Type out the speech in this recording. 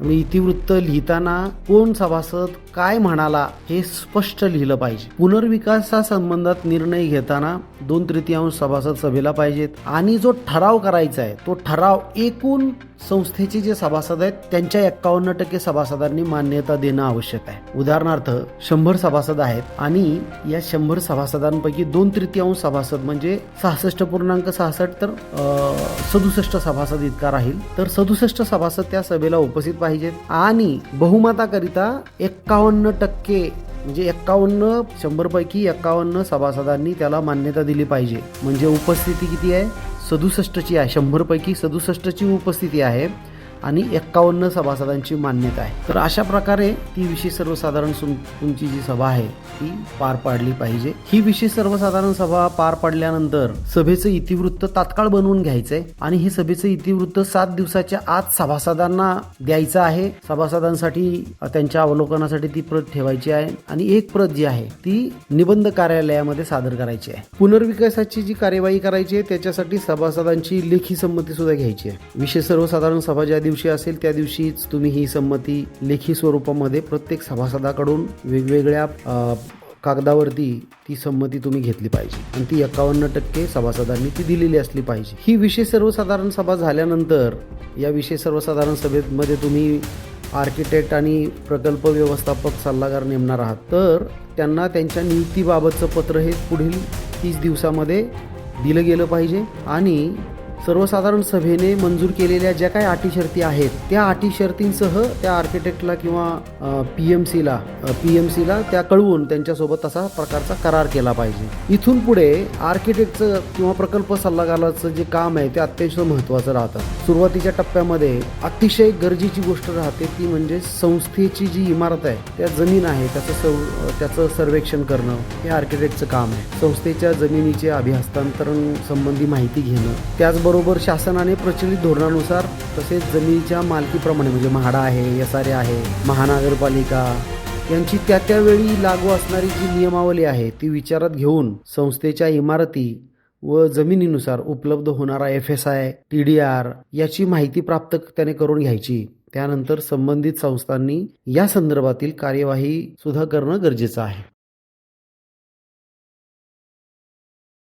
म्हणजे इतिवृत्त लिहिताना कोण सभासद काय म्हणाला हे स्पष्ट लिहिलं पाहिजे. पुनर्विकासा संबंधात निर्णय घेताना दोन तृतीयांश सभासद सभेला पाहिजेत आणि जो ठराव करायचा आहे तो ठराव एकूण संस्थेचे जे सभासद आहेत त्यांच्या एक्कावन्न टक्के सभासदांनी मान्यता देणं आवश्यक आहे. उदाहरणार्थ शंभर सभासद आहेत आणि या शंभर सभासदांपैकी दोन तृतीयांश सभासद म्हणजे सहासष्ट पूर्णांक सहासष्ट तर सदुसष्ट सभासद इतका राहील. तर सदुसष्ट सभासद त्या सभेला उपस्थित पाहिजेत आणि बहुमताकरिता एक्कावन्न टक्के म्हणजे एक्कावन्न शंभर पैकी एक्कावन्न सभासदांनी त्याला मान्यता दिली पाहिजे. म्हणजे उपस्थिती किती आहे? सदुसष्टची आहे शंभरपैकी सदुसष्टची उपस्थिती आहे आणि एक्कावन्न सभासदांची मान्यता आहे. तर अशा प्रकारे ती विशेष सर्वसाधारण तुमची जी सभा आहे ती पार पाडली पाहिजे. ही विशेष सर्वसाधारण सभा पार पडल्यानंतर सभेचं इतिवृत्त तात्काळ बनवून घ्यायचंय आणि हे सभेचं इतिवृत्त सात दिवसाच्या आत सभासदांना द्यायचं आहे. सभासदांसाठी त्यांच्या अवलोकनासाठी ती प्रत ठेवायची आहे आणि एक प्रत जी आहे ती निबंध कार्यालयामध्ये सादर करायची आहे. पुनर्विकासाची जी कार्यवाही करायची आहे त्याच्यासाठी सभासदांची लेखी संमती सुद्धा घ्यायची आहे. विशेष सर्वसाधारण सभा ज्या दिवशी असेल त्या दिवशीच तुम्ही ही संमती लेखी स्वरूपामध्ये प्रत्येक सभासदाकडून वेगवेगळ्या कागदावरती ती संमती तुम्ही घेतली पाहिजे. आणि ती एकावन्न टक्के सभासदांनी ती दिलेली असली पाहिजे. ही विशेष सर्वसाधारण सभा झाल्यानंतर या विशेष सर्वसाधारण सभेमध्ये तुम्ही आर्किटेक्ट आणि प्रकल्प व्यवस्थापक सल्लागार नेमणार आहात. तर त्यांना त्यांच्या नियुक्तीबाबतचं पत्र हे पुढील तीस दिवसामध्ये दिलं गेलं पाहिजे. आणि सर्वसाधारण सभेने मंजूर केलेल्या ज्या काही अटी शर्ती आहेत त्या अटी शर्तींसह त्या आर्किटेक्टला किंवा पी एम सीला पी एम सीला त्या कळवून त्यांच्यासोबत तसा प्रकारचा करार केला पाहिजे. इथून पुढे आर्किटेक्टचं किंवा प्रकल्प सल्लागाराचं जे काम आहे ते अत्यंत महत्त्वाचं राहतं. सुरुवातीच्या टप्प्यामध्ये अतिशय गरजेची गोष्ट राहते ती म्हणजे संस्थेची जी इमारत आहे त्या जमीन आहे त्याचं सव त्याचं सर्वेक्षण करणं हे आर्किटेक्टचं काम आहे. संस्थेच्या जमिनीचे अभिहस्तांतरण संबंधी माहिती घेणं त्याचबरोबर शासनाने प्रचलित धोरणानुसार तसेच जमिनीच्या मालकीप्रमाणे म्हणजे म्हाडा आहे एस आर ए आहे महानगरपालिका यांची त्या त्यावेळी लागू असणारी जी नियमावली आहे ती विचारात घेऊन संस्थेच्या इमारती व जमिनीनुसार उपलब्ध होणारा F S I T D R याची माहिती प्राप्त त्याने करून घ्यायची. त्यानंतर संबंधित संस्थांनी या संदर्भातील कार्यवाही सुद्धा करणं गरजेचं आहे.